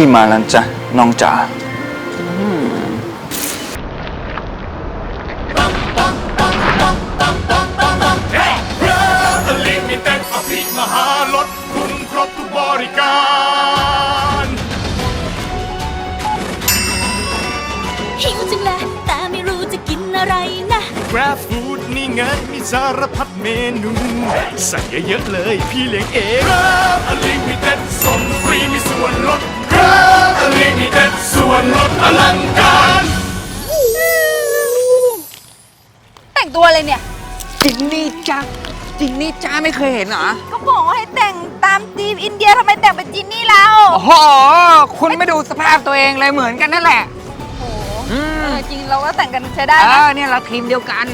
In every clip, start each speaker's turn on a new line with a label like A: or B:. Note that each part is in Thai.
A: พี่มาแล้วจ้ะน้องจ๋า
B: ลิมิเต็ดอภิมหาลดคุ้มครบทุกบริการ
C: หิวจังเลยแต่ไม่รู้จะกินอะไรนะ
B: Grab Food นี่ไงมีสารพัดเมนูสั่งเยอะๆเลย พี่เลี้ยงเอง Grab Unlimited ส่งฟรีมีส่วนลด Grab Unlimited ส่วนลดอลังการ
D: แต่งตัวอะไรเนี่ย
E: จินนี่จ้าจินนี่จ้าไม่เคยเห็นเหรอ
D: ก็บอกว่าให้แต่งตามธีมอินเดียทำไมแต่งเป็นจินนี่เรา
E: โอ้โห คุณไม่ดูสภาพตัวเองเลยเหมือนกันนั่นแหละ
D: โอ้โห
E: อื
D: เอ
E: ม
D: อจริงเราก็แต่งกันใช้ได้
E: เอ
D: นะ
E: อเนี่ยเราทีมเดียวกัน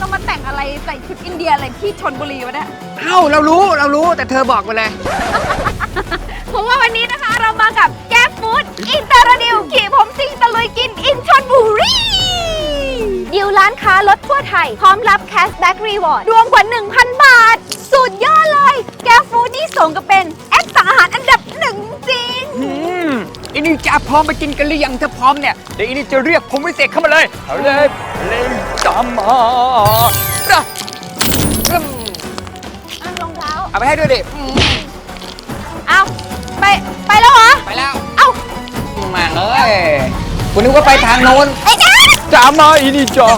D: ต้องมาแต่งอะไรใส่ชุดอินเดียอะไรที่ชนบุรีวะเนี่ย
E: เอ้าเรารู้เรารู้แต่เธอบอกไปเลย
D: เพราะว่าวันนี้นะคะเรามากับแก๊ฟฟู้ดอินเตอร์ดิวขี่ผมซิงตะลุยกินอินชนบุรีดิวร้านค้าลดทั่วไทย พร้อมรับแคชแบ็กรีวอร์ดรวมกว่า 1,000 บาท สุดยอดเลย แก๊ฟฟู้ดนี่สงกับเป็นแอปสั่งอาหารอันดับหนึ่งจริง
E: อืมอินี่จ้าพร้อมไปกินกันหรือยังถ้าพร้อมเนี่ยเดี๋ยวอินี่จะเรียกผมพิเศษเข้ามาเลยเอาเลยเล่นตามมาอะอืม
D: อะรองเท้า
E: เอาไปให้ด้วยดิอืม
D: เอา ไปไปแล้วเหรอ
E: ไปแล้ว
D: เอ้า
E: มาเลยคุณนึกว่าไปทางโน้น
D: ไอ้จ้า
E: ตามมาอินี่จ้า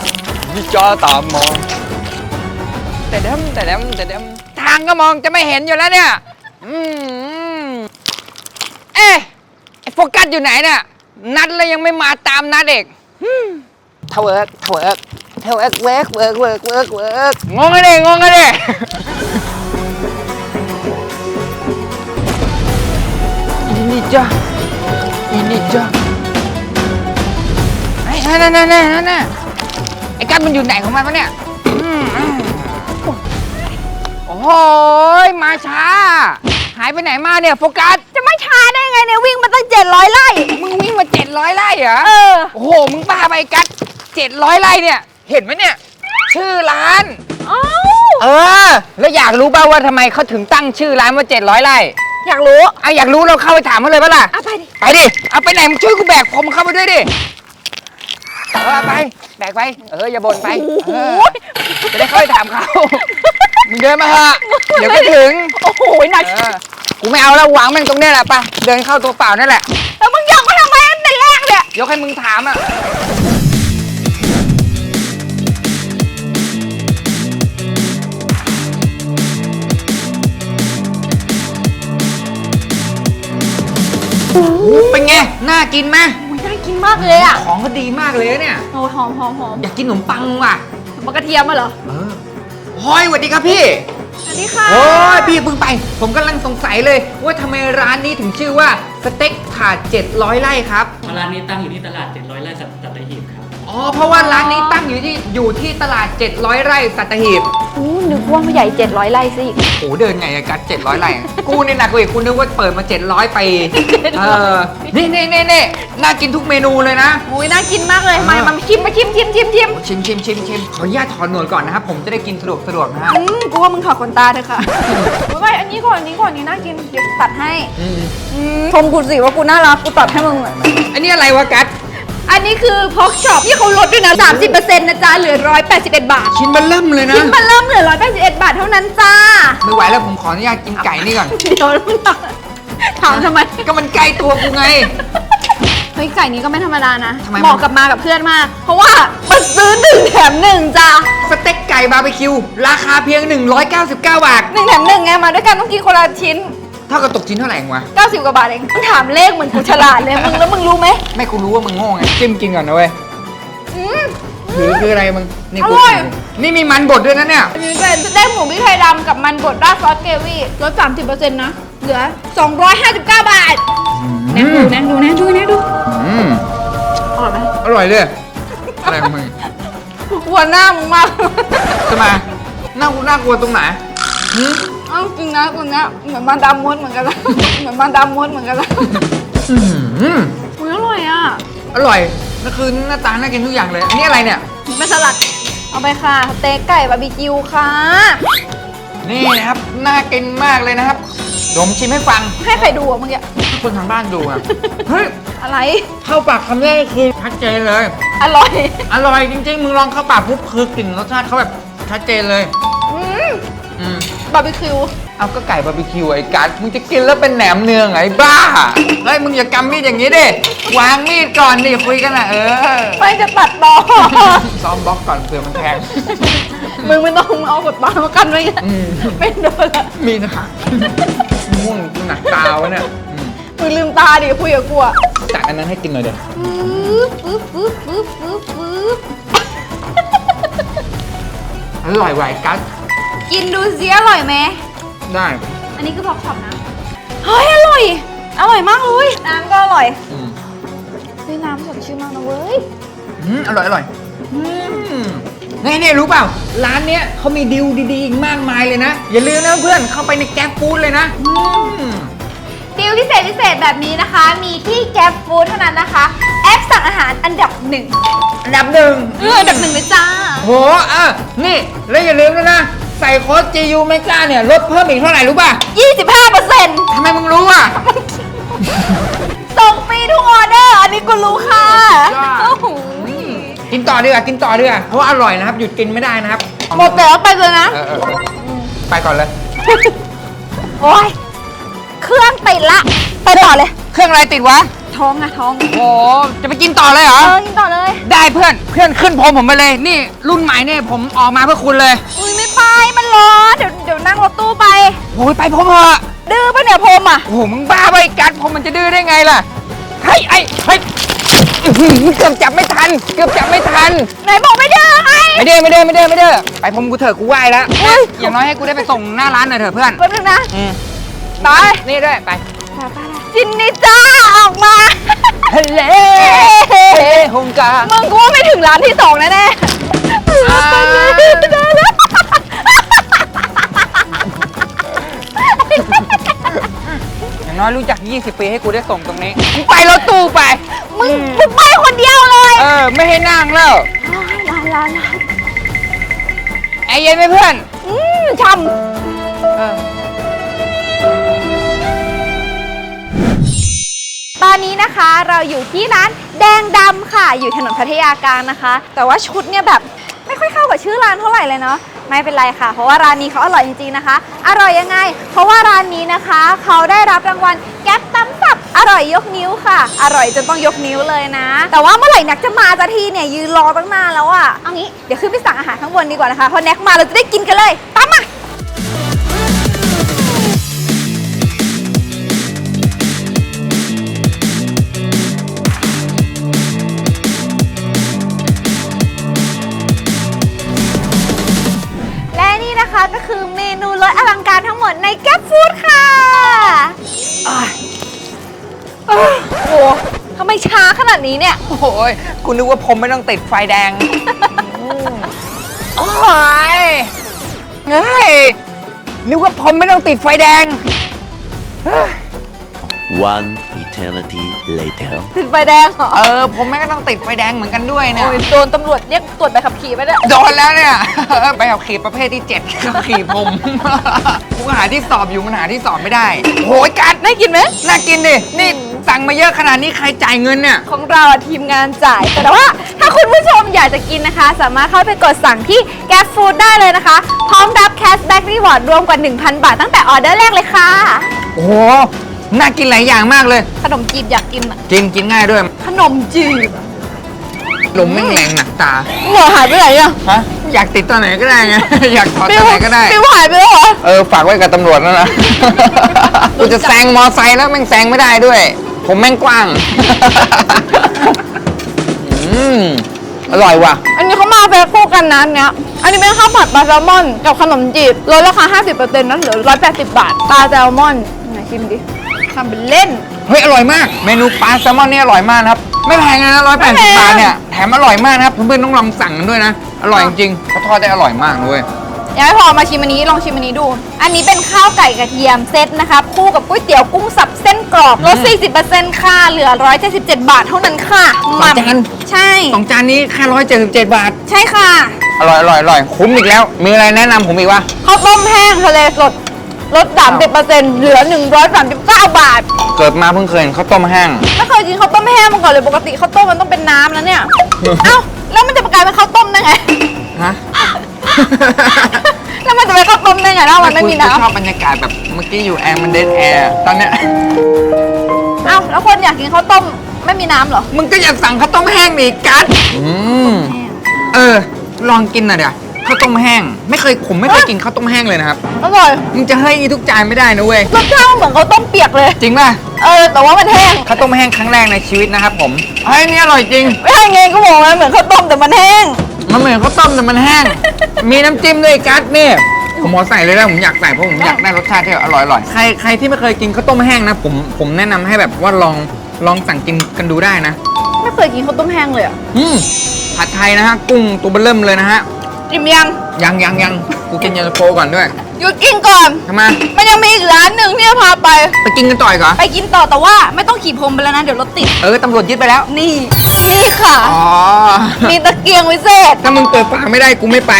E: อินี่จ้าตามมาแต่เดมแต่เดมแต่เดมทางก็มองจะไม่เห็นอยู่แล้วเนี่ยอืมเอ๊ะไอ้โฟกัสอยู่ไหนเนี่ยนัดแล้วยังไม่มาตามนัดเด็กทเวิร์กทเวิร์กทเวิร์กเวิร์กเวิร์กเวิร์กเวิร์กเวิร์กงงกันดิงงกันดิอิ นี่จ้าอินี่จ้าไอ้นั่นนั่นนั่นนั่นน่ะไอ้กัดมันอยู่ไหนของมันวะเนี่ยอืมอืมโอ้โหยมาช้า หายไปไหนมาเนี่ยโฟกัส
D: จะไม่ช้าได้ไงเนี่ยวิ่งมาตั้ง 700 ไร่
E: มึงวิ่งมาเจ็ดร้อยไร่เหรอ
D: เออ
E: โอ้โห มึงบ้าไปกัดเจ็ดร้อยไร่เนี่ย เห็นไหมเนี่ย ชื่อร้าน
D: เอ้า
E: เออ แล้วอยากรู้ป่าว่าทำไมเขาถึงตั้งชื่อร้านว่าเจ็ดร้อยไร่
D: อยากรู้
E: อะอยากรู้เราเข้าไปถามเขาเลยปะล่ะ
D: อะไปดิ
E: ไปดิ เอาไปไหนมึงช่วยกูแบกผมเข้าไปด้วยดิ เออเอาไป แบกไป เอออย่าบ่นไปเออจะได้เข้าไปถามเขา มึงเดินมาเถอะเดี๋ยวก็ถึง
D: โอ้โหหนัก
E: เออ กูไม่เอาแล้ววางแม่งตรงเนี้ยแหละไปะเดินเข้าตัวเปล่านั่นแหละ
D: แล้วมึงอยากมาทำไมอันแต่แรกเนี่ย
E: ยกให้มึงถามอะ เป็นไง น่ากินไหม
D: มันน่ากินมากเลยอะ
E: ของก็ดีมากเลยนะเนี่ย
D: โอ้หอมหอมหอม
E: อยากกินขนมปังว่ะ
D: มะกระเทียมมาเหรอ
E: เออฮอยสวัสดีครับพี่
D: สวัสดีค่ะ
E: โอ้ยพี่เพิ่งไป ผมกำลังสงสัยเลย ว่าทำไมร้านนี้ถึงชื่อว่าสเต็กถาด700ไร่ครับ
F: ร้านนี้ตั้งอยู่ที่ตลาด700 ไร่สัตสัตหีบครับ
E: อ๋อ เพราะว่าร้านนี้ตั้งอยู่ที่อยู่ที่ตลาด 700 ไร่สัตหีบ
D: อู้นึกว่าไม่ใหญ่ 700 ไร่สิ
E: โอ้เดินไงอะกัด700 ไร่ กูนี่หนักกว่าอีกคุณนึกว่าเปิดมา 700ปีเออ นี่นี่นี่นี่น่ากินทุกเมนูเลยนะ
D: อุ้ยน่ากินมากเลย
E: อ่า
D: มามาชิมมาชิมชิมชิมชิม
E: ชิมชิมชิมชิมขออนุญาตถอนหนวดก่อนนะครับ ผมจะได้กินสะดวกสะดวกนะฮะ
D: อืมกูว่ามึงถอดขนตาเถอะค่ะไม่อันนี้ก่อนอันนี้ก่อนอันนี้น่ากินเดี๋ยวตัดให้
E: อืม
D: อืมชมกูสิว่ากูน่ารักกูตัดให้มึงอะ
E: อันนี้อะไรวะกัด
D: อันนี้คือพอกช็อปที่เขาลดด้วยนะ 30%นะจ๊ะ เหลือ 181 บาท
E: ชิ้นมันเริ่มเลยนะ
D: ชิ้นมันเริ่มเหลือ 181 บาทเท่านั้นจ้า
E: ไม่ไหวแล้วผมขออนุญาตกินไก่นี่ก่อน
D: เดี๋ยวมึงถามทำไม
E: ก็มันใกล้ตัวกูไง
D: เฮ้ยไก่นี้ก็ไม่ธรรมดานะ
E: ทำไม
D: เหมาะกับมากับเพื่อนมาก เพราะว่ามันซื้อหนึ่งแถมหนึ่งจ้า
E: สเต็กไก่บาร์บีคิว ราคาเพียง 199 บาท
D: หนึ่งแถมหนึ่งไงมาด้วยกันต้องกินคนละชิ้น
E: เท่ากับตกชิ้นเท่าไหร่เองวะ
D: 90กว่าบาทเองมึงถามเลขเหมือนกูฉลาดเลยมึงแล้วมึงรู้ไหม
E: ไม่กูรู้ว่ามึงโง่ไงจิ้มกินก่อนนะเว้ย
D: อืม
E: หรือคืออะไรมึงนี่กู
D: อร่อย
E: นี่มีมันบดด้วยนะเนี่ย
D: อันนี้เป็นสเต็กหมูพริกไทยดำกับมันบดราดซอสเกรวี่ลด30%นะ เหลือ 259 บาทแน่ดูแน่ดูแน่ดูแน่ดู
E: อืม
D: อร่อยไหม
E: อร่อยเลยอะไรของมึง
D: หัวหน้ามึงมาก
E: จะมาหน้ากูน่ากลัวตรงไหนหืม
D: เอาจริงนะคนเนี้ยเหมือนมันดำมดเหมือนกันนะเหมือนมันดำมดเหมือนกันนะ
E: อื้อหือ
D: อุ้ยอร่อยอะ
E: อร่อยนั่นคือหน้าตาน่ากินทุกอย่างเลย อันนี้อะไรเนี่ย
D: เป็นสลัด เอาไปค่ะสเต็กไก่บาร์บีคิวค่ะ
E: นี่นะครับน่ากินมากเลยนะครับ
D: อ
E: เดี๋ยวผมชิมให้ฟัง
D: ให้ใครดูอะเมื่อกี้
E: คนทางบ้านดูอะเฮ้ย
D: อะไร
E: เข้าปากคำแรกคือชัดเจนเลย
D: อร่อย
E: อร่อยจริงๆ มึงลองเข้าปากปุ๊บคือกลิ่นรสชาติเขาแบบชัดเจนเลย
D: อืม
E: อืม
D: บาร์บีคิว
E: เอาก็ไก่บาร์บีคิวไอ้กัดมึงจะกินแล้วเป็นแหนมเนืองไงบ้าเฮ้ยมึงอย่ากำมีดอย่างนี้ดิวางมีดก่อนดิคุยกันนะเออ
D: ไม่จะตัดต่อ
E: ซ้อมบล็อกก่อนเผื่อมันแพง
D: มึงไม่ต้องเอากดปากมากันไว้ไง
E: อืม
D: ไม่โดนละ
E: มีดหักม่วงกูหนักตาวะเนี่ยอืม
D: มึงลืมตาดิคุยกับกูอะ
E: จัดอันนั้นให้กินหน่อยเดี๋ยว
D: ปึ๊บปึ๊บปึ๊บปึ๊บปึ๊บปึ๊บ
E: อร่อยไหวกัด
D: กินดูสิอร่อยไหม
E: ได้
D: อันนี้คือพอกช็อปนะ เฮ้ย อร่อย อร่อยมากเลย น้ำก็อร่อย
E: อืม
D: เฮ้ยน้ำสดชื่นมากนะเว้ย
E: อืมอร่อยอร่อยอืมนี่นี่รู้เปล่า ร้านเนี้ยเขามีดิวดีๆอีกมากมายเลยนะ อย่าลืมนะเพื่อนเข้าไปในแก๊ปฟู้ดเลยนะอืม
D: ดีลพิเศษพิเศษแบบนี้นะคะ มีที่แก๊ปฟู้ดเท่านั้นนะคะ แอปสั่งอาหารอันดับหนึ่ง
E: อันดับหนึ่ง
D: เอออันดับหนึ่งเลยจ้า
E: โหอะนี่ แล้วอย่าลืมด้วยนะ ใส่โค้ด GU ไม่กล้าเนี่ยลดเพิ่มอีกเท่าไหร่รู้ป่ะ
D: 25เปอร์เซ็นต์
E: ทำไมมึงรู้อะ
D: ส่งฟรีทุกออเดอร์ อันนี้กูรู้ค่ะ
E: ยอด
D: โอ้โห
E: กินต่อดีกว่ากินต่อดีกว่าเพราะว่าอร่อยนะครับ หยุดกินไม่ได้นะครับ
D: หมดแล้วไปเลยนะ
E: เออเออไปก่อนเลย
D: โอ้ย เครื่องติดละ ไปต่อเลย
E: เครื่องอะไรติดวะ
D: ท้องอะท้อง
E: โอ้จะไปกินต่อเลยเหร
D: เอ
E: อ
D: อกินต่อเลย
E: ได้เพื่อน เพื่อนขึ้นผมผมไปเลย นี่รุ่นใหม่เนี่ยผมออกมาเพื่อคุณเลย
D: อุ้ยไม่ไป มันร้อนเดี๋ยวเดี๋ยวนั่งรถตู้ไป
E: โอ้ยไปผมเถอะ
D: ดื้อปะเนี่ยพรมอะ
E: โอ้โหมึงบ้าไปกัดผมมันจะดื้อได้ไงล่ะ เฮ้ยไอ้เฮ้ยอื้อหือเกือบจับไม่ทัน เกือบจับไม่ทัน
D: ไหนบอกไม่ดื้อไง
E: ไม่ได้ไม่ได้ไม่ได้ไม่ได้ไปผมกูเถอะกูไหว้แล้ว
D: เฮ้ย
E: อย่างน้อยให้กูได้ไปส่งหน้าร้านหน่อยเถอะเพื่อน
D: แป๊บนึงนะ
E: อืม
D: ไป
E: นี่ด้วยไป
D: จินนี่จ้าออกมา
E: ฮัลโหลเฮ้ฮงกา
D: มึงกูว่าไม่ถึงร้านที่สองแน่แน่
E: อ่าอย่างน้อยรู้จัก 20 ปีให้กูได้ส่งตรงนี้มึงไปรถตู้ไป
D: มึงมึงไปคนเดียวเลย
E: เออ ไม่ให้นั่งแล้ว
D: ร้านร้านร้า
E: ไอ้เย็นไหมเพื่อน
D: อืมช่
E: เออำ
D: นะคะ เราอยู่ที่ร้านแดงดำค่ะ อยู่ถนนพัทยากลางนะคะ แต่ว่าชุดเนี่ยแบบไม่ค่อยเข้ากับชื่อร้านเท่าไหร่เลยเนาะ ไม่เป็นไรค่ะ เพราะว่าร้านนี้เขาอร่อยจริงๆนะคะ อร่อยยังไง เพราะว่าร้านนี้นะคะ เขาได้รับรางวัลแก๊ปตั้มสับอร่อยยกนิ้วค่ะ อร่อยจนต้องยกนิ้วเลยนะ แต่ว่าเมื่อไหร่แน็กจะมาสักทีเนี่ยยืนรอตั้งนานแล้วอะเอางี้เดี๋ยวขึ้นไปสั่งอาหารข้างบนดีกว่านะคะเพราะแน็กมาเราจะได้กินกันเลย นาดนี้เนี่ย
E: โอ้ยกูนึกว่าผมไม่ต้องติดไฟแดงโอ้ยเฮ้ยนึกว่าผมไม่ต้องติดไฟแดง
G: One eternity later.
D: ถึงไฟแดงเหรอ
E: เออ ผมไม่ก็ต้องติดไฟแดงเหมือนกันด้วยเนี่ย
D: โอ้ยโดนตำรวจเรียกตรวจใบขับขี่ไปเนี่ย
E: โดนแล้วเนี่ย ไปขับขี่ประเภทที่7จ็ดขับขี่ผม กูหาที่สอบอยู่มันหาที่สอบไม่ได้ โหยกัด
D: ได้กินไหม
E: น่ากินดิ นี่ สั่งมาเยอะขนาดนี้ใครจ่ายเงินเนี่ย
D: ของเราอะทีมงานจ่าย แต่ว่าถ้าคุณผู้ชมอยากจะกินนะคะ สามารถเข้าไปกดสั่งที่แก๊ปฟู้ดได้เลยนะคะ พร้อมรับแคชแบ็กรีวอร์ดรวมกว่า 1,000 บาทตั้งแต่ออเดอร์แรกเลยค่ะ
E: โอ้โหน่ากินหลายอย่างมากเลย
D: ขนมจีบอยากกินอะ
E: กินกินง่ายด้วย
D: ขนมจีบ
E: ลมแม่งแรงหนักตา
D: หัวหายไปไหนอะ
E: ฮะอยากติดตอนไหนก็ได้ไง อยากถอดตอนไหนก็ได้
D: ปิวหายไปแล้วเหรอ
E: เออ ฝากไว้กับตำรวจแล้วนะ กูจะแซงมอไซค์แล้วแม่งแซงไม่ได้ด้วย ผมแม่งกว้าง อืมอร่อยว่ะ
D: อันนี้เขามาแพ็คคู่กันนะอันเนี้ย อันนี้เป็นข้าวผัดปลาแซลมอนกับขนมจีบลดราคา 50%นะเหลือ 180 บาท ปลาแซลมอนไหนชิมดิทำเป็นเล่น
E: เฮ้ยอร่อยมาก เมนูปลาแซลมอนนี่อร่อยมากนะครับ ไม่แพงเลยนะร้อยแปด
D: ไม่
E: สิบ
D: แพง
E: บาทเนี่ย แถมอร่อยมากนะครับ เพื่อนๆต้องลองสั่งกันด้วยนะ อร่อยจริงๆเขาทอดได้อร่อยมากนะเว้ย
D: ยังไม่พอมาชิมอันนี้ลองชิมอันนี้ดู อันนี้เป็นข้าวไก่กระเทียมเซตนะคะคู่กับก๋วยเตี๋ยวกุ้งสับเส้นกรอบลด 40%ค่ะเหลือ 177 บาทเท่านั้นค่ะ
E: สองจาน
D: ใช่
E: สองจานนี้แค่ร้อยเจ็ดสิบเจ็ดบาท
D: ใช่ค่ะ
E: อร่อยอร่อยอร่อยคุ้มอีกแล้ว มีอะไรแนะนำผมอีกวะ
D: ข้าวต้มแห้งทะเลสดลด 30%เหลือ 139 บาท
E: เกิดมาเพิ่งเคยเห็นข้าวต้มแห้ง
D: ไม่เคยกินข้าวต้มแห้งมาก่อนเลยปกติข้าวต้มมันต้องเป็นน้ำแล้วเนี่ย เอ้าแล้วมันจะกลายเป็นข้าวต้มได้ไง
E: ฮะ
D: แล้วมันจะเป็นข้าวต้มได้ไงถ้ามันไม่มี
E: กู
D: น้ำ
E: ชอบบรรยากาศแบบเมื่อกี้อยู่แอร์มันเดนแอร์ตอนเนี้ย
D: เอ้าแล้วคนอยากกินข้าวต้มไม่มีน้ำเหรอ
E: มึงก็อยากสั่งข้าวต้มแห้งดิกัดอืมเออ ลองกินหน่อยเดี๋ยวข้าวต้มแห้ง ไม่เคยผมไม่เคยกินข้าวต้มแห้งเลยนะครับ
D: อร่อย
E: มึงจะให้ทุกจานไม่ได้นะเว้ย
D: รสชาติมันเหมือนข้าวต้มเปียกเลย
E: จริงป่ะ
D: เออ แต่ว่ามันแห้ง
E: ข้าวต้มแห้งครั้งแรกในชีวิตนะครับผม เฮ้ยนี่อร่อยจริง
D: ไม่ใช่ไงก็บอกว่าเหมือนข้าวต้มแต่มันแห้ง
E: มันเหมือนข้าวต้มแต่มันแห้ง มีน้ำจิ้มด้วยกัดนี่ ผมขอใส่เลยนะผมอยากใส่เพราะผมอยากได้รสชาติที่อร่อยอร่อยใครใครที่ไม่เคยกินข้าวต้มแห้งนะผมผมแนะนำให้แบบว่าลองลองสั่งกินกันดูได้นะ
D: ไม่เคยกินข้าวต้มแห้งเลยอะ
E: อืมผัดไทยนะฮะกุ้งตัวเบอร์เริ่มเลยนะฮะ
D: อิ่มยัง
E: ยังยังยัง กูกินเย็นตาโฟก่อนด้วย
D: หยุดกินก่อน
E: ทำไม
D: มันยังมีอีกร้านหนึ่งที่จะพาไป
E: ไปกินกันต่อยก่อน
D: ไปกินต่อแต่ว่าไม่ต้องขี่พรมไปแล้วนะ เดี๋ยวรถติด
E: เออ ตำรวจยึดไปแล้ว
D: นี่ นี่ค่ะ
E: อ๋อ
D: มีตะเกียงวิเศษ
E: ถ้ามึงเปิดฝาไม่ได้กูไม่ไป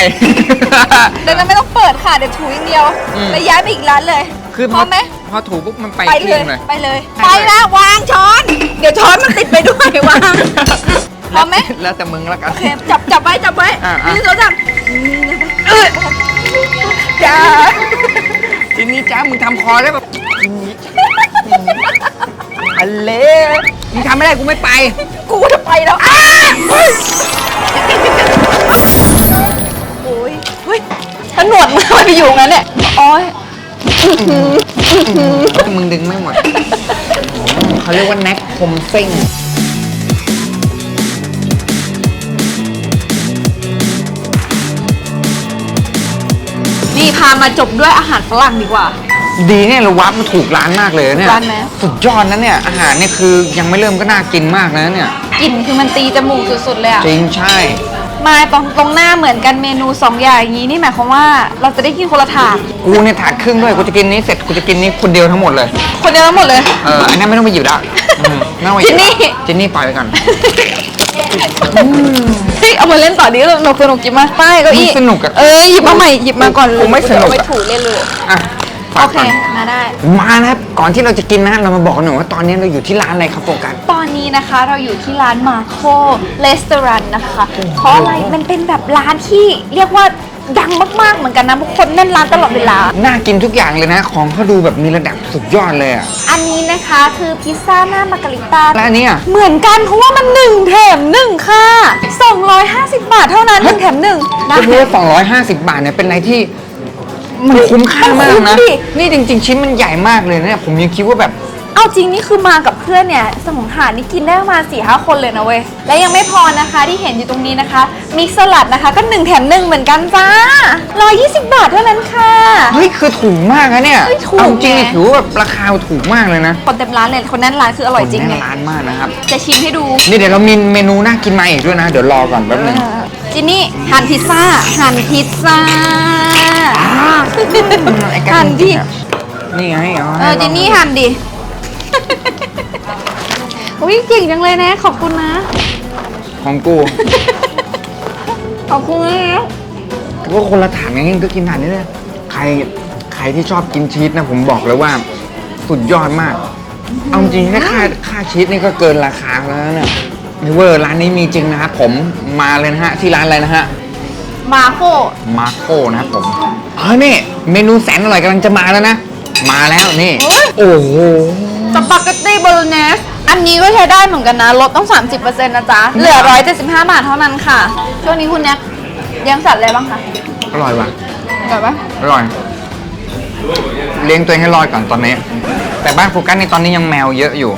D: ดังนั้นไม่ต้องเปิดค่ะ เดี๋ยวถูอย่างเดียว
E: อืม
D: แล้วย้ายไปอีกร้านเลย
E: คือ
D: พ
E: พ
D: ร้
E: อ
D: อมไหม
E: พอถูปุ๊บมันไป
D: ไป
E: ที่
D: เลย
E: เลย
D: ไปเลย
E: ไป
D: ไป
E: เลย
D: แล้ววางช้อน เดี๋ยวช้อนมันติดไปด้วยวาง พร้อมไหม
E: แล้วแต่มึงแล้วกัน
D: โอเค จับจับไว้จับไว้
E: อะอะ
D: นี่เขาจับเออ จ้า
E: ทีนี้จ้ามึงทำคอได้แบบอันเล่มึงทำไม่ได้กูไม่ไป
D: กูจะไปแล้วอ้าโอ้ยเฮ้ยถ้าหนวดมันไปอยู่งั้นเนี่ยโอ้ย
E: มึงดึงไม่หมดเขาเรียกว่าแน็กคมเส้ง
D: นี่พามาจบด้วยอาหารฝรั่งดีกว่า
E: ดีเนี่ยเราวับมาถูกร้านมากเลยเนี่ย
D: ร้านไหน
E: สุดยอดนะเนี่ยอาหารเนี่ยคือยังไม่เริ่มก็น่ากินมากนะเนี่ย
D: กลิ่นคือมันตีจมูกสุดๆเลยอะ
E: จริงใช่
D: มาตรงตรงหน้าเหมือนกันเมนูสองอย่างอย่างนี้นี่หมายความว่าเราจะได้กินคนละถาด
E: กูเนี่ยถาดครึ่งด้วยกูจะกินนี้เสร็จกูจะกินนี้คนเดียวทั้งหมดเลย
D: คนเดียวทั้งหมดเลย
E: เอออันนั้นไม่ต้องไปหยิบละอืมไม่ต้องไปหยิบ
D: จินนี่
E: จินนี่ปล่อยไปก่อน
D: เฮ้ยเอามาเล่นต่อดีสนุกสนุกจิบมาใต้เก้าอี้
E: ไม่สนุกอะ
D: เอ้ยหยิบมาใหม่หยิบมาก่อน
E: กูไม่สนุกอะ
D: เอาไปถูเล่นเลย
E: อะฝา
D: โอกเค
E: ก่อน
D: มาได้
E: มานะครับก่อนที่เราจะกินนะเรามาบอกกันหน่อยว่าตอนนี้เราอยู่ที่ร้านอะไรครับโฟกัส
D: ตอนนี้นะคะเราอยู่ที่ร้านมาโคเลสเตอรันนะคะ เพราะอะไรมันเป็นแบบร้านที่เรียกว่า ดังมากๆเหมือนกันนะทุกคนแน่นร้านตลอดเวลา
E: น่ากินทุกอย่างเลยนะ ของเขาดูแบบมีระดับสุดยอดเลยอะ
D: อันนี้นะคะคือพิซซ่าหน้ามาการิต้า
E: และอันนี้อะ
D: เหมือนกันเพราะว่ามันหนึ่งแถมหนึ่งค่ะ 250 บาทเท่านั้นหนึ่งแถมหนึ่งนะ
E: จะพูดว่า 250 บาทเนี่ยเป็นอะไรที่มันคุ้มค่ามาก
D: มันคุ้
E: นะ
D: มดิ
E: นี่จริง ๆ ชิ้นมันใหญ่มากเลยนะเนี่ยผมยังคิดว่าแบบ
D: เอาจริงนี่คือมากับเพื่อนเนี่ยสมองหารนี่กินได้ประมาณสี่ห้าคนเลยนะเว้ย และยังไม่พอนะคะที่เห็นอยู่ตรงนี้นะคะ มิกซ์สลัดนะคะก็หนึ่งแถมหนึ่งเหมือนกันจ้า120บาทเท่านั้นค่ะ
E: เฮ้ย คือถูกมากนะเนี่ย
D: เฮ้ยถูก
E: เอาจริง
D: ไง
E: ๆถือว่าแบบราคาถูกมากเลยนะ
D: คนเต็มร้านเลยคนแน่นร้านคืออร่อยจริง
E: แน่
D: ไง
E: นร้านมากนะครับ
D: จะชิมให้ดู
E: นี่เดี๋ยวเรามีเมนูน่ากินมาอีกด้วยนะ เดี๋ยวรอก่อนแป๊บหนึง
D: จินนี่หั่นพิซซ่าหั่นพิซซ่า
E: ไอ้แก
D: หั่นดิ
E: นี่ไงเอา
D: เออจินนี่หั่นดิ อุ้ยเก่งจังเลยนะ ขอบคุณนะ
E: ของกู
D: ขอบคุณนะ
E: ก็คนละถาดไงก็กินถาดนี้เลยใครใครที่ชอบกินชีสนะผมบอกเลยว่า สุดยอดมาก เอาจริงแค่ค่าค่าชีสนี่ก็เกินราคาแล้วนะเนี่ยนี่เวอร์ร้านนี้มีจริงนะครับผมมาเลยนะฮะที่ร้านอะไรนะฮะ
D: มาโค
E: มาโคนะครับผมเฮ้ยนี่เมนูแสนอร่อยกำลังจะมาแล้วนะ มาแล้วนี่ โอ้โห
D: สปาเกตตี้โบโลเนส อันนี้ก็ใช้ได้เหมือนกันนะ ลดต้อง 30%นะจ๊ะ เหลือ 175 บาทเท่านั้นค่ะ ช่วงนี้คุณแน็กเลี้ยงสัตว์อะไรบ้างคะ
E: อร่อยว่ะ
D: เกิดปะ
E: อร่อย เลี้ยงตัวเองให้รอดก่อนตอนนี้ แต่บ้านโฟกัสในตอนนี้ยังแมวเยอะอยู่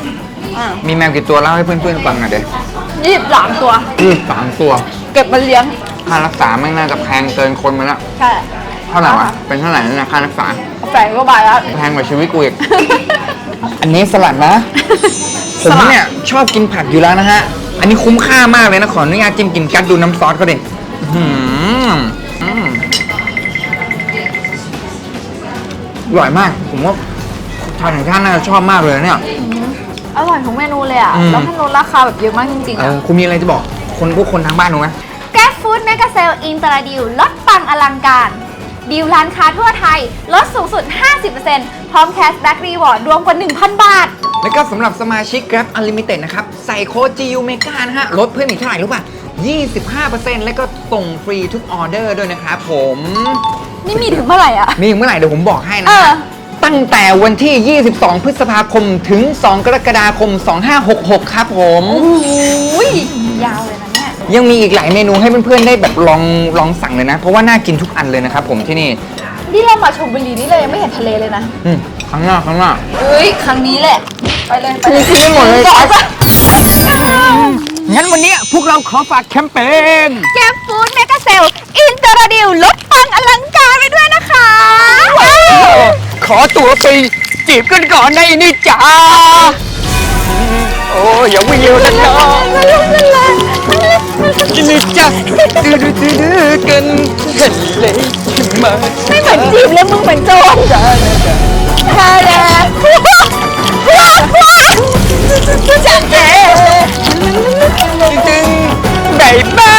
D: อ่า
E: มีแมวกี่ตัวเล่าให้เพื่อนๆฟังหน่อยเด็
D: ยี่สิบสามตัว
E: ยี่สามตัว
D: เก็บมาเลี้ยง
E: ค่ารักษาไม่งน่าจะแพงเกินคนไปแล้ว
D: ใช่
E: เท่าไหร่วะ เป็นเท่าไหร่นะค่ารักษา
D: แฝงก็บายแล้ว
E: แพงกว่าชีวิตกูอีก อันนี้สลัดนะ ผมเนี่ยชอบกินผักอยู่แล้วนะฮะ อันนี้คุ้มค่ามากเลยนะขออนุญาตจิ้มกินกัดดูน้ำซอสเขาดิอื้อหืออืมอร่อยมาก ผมว่าชาวต่างชาติน่าจะชอบมากเลยนะเนี่ย
D: อร่อยทุกเมนูเลยอะ
E: อืม
D: แล้วมันลดราคาแบบเยอะมากจริงๆ
E: เอ
D: อะ
E: อคุณมีอะไรจะบอกคนพวกคนทางบ้านหนูไหม
D: แก๊สฟู้ดเมกาเซลอินตราดิวลดปังอลังการ ดีลร้านค้าทั่วไทย ลดสูงสุด 50%พร้อมแคชแบ็กรีวอร์ดรวมกว่า 1,000 บาท
E: แล้วก็สำหรับสมาชิก Grab Unlimited นะครับ ใส่โค้ด GU Mega นะฮะลดเพิ่มอีกเท่าไหร่รู้ป่ะ 25%แล้วก็ส่งฟรีทุกออเดอร์ด้วยนะครับผม
D: นี่มีถึงเมื่อไหร่อะ
E: มีเมื่อไหร่เดี๋ยวผมบอกให้นะ
D: เออ
E: ตั้งแต่วันที่ 22 พฤษภาคมถึง 2 กรกฎาคม 2566 ครับผม
D: อุ้ยยาวเลยนะเนี่ ย
E: ยังมีอีกหลายเมนูให้เพื่อนๆได้แบบลองลองสั่งเลยนะ เพราะว่าน่ากินทุกอันเลยนะครับผมที่นี่
D: นี่เรามาชมบุรีนี่เลยยังไม่เห็นทะเลเลยนะ
E: อืมข้างหน้าข้างหน้า
D: เฮ้ยครั้งนี้แหละ ไปเลยไปเลย
E: กินไม่หมดเลย
D: ขอจ้ะ
E: งั้นวันนี้พวกเราขอฝากแคมเปญ
D: แกมฟู้ดเมกาเซลอินเตอร์ดิวลดปังอลังการไปด้วยนะคะว้าว
E: ขอตัวไปจีบกันก่อนในนี่จ้าโอ้ยอย่าวิ่งเร็วนะจ๊ะ กินจับดื้อดื้อดื้อกันเห็นเลยขึ้นมา
D: ไม่เหมือนจีบแล้วมึงเหมือนโจร
E: จ้าวจ้าจ้า
D: ว
E: จับเจ๊จึงไหนบ้า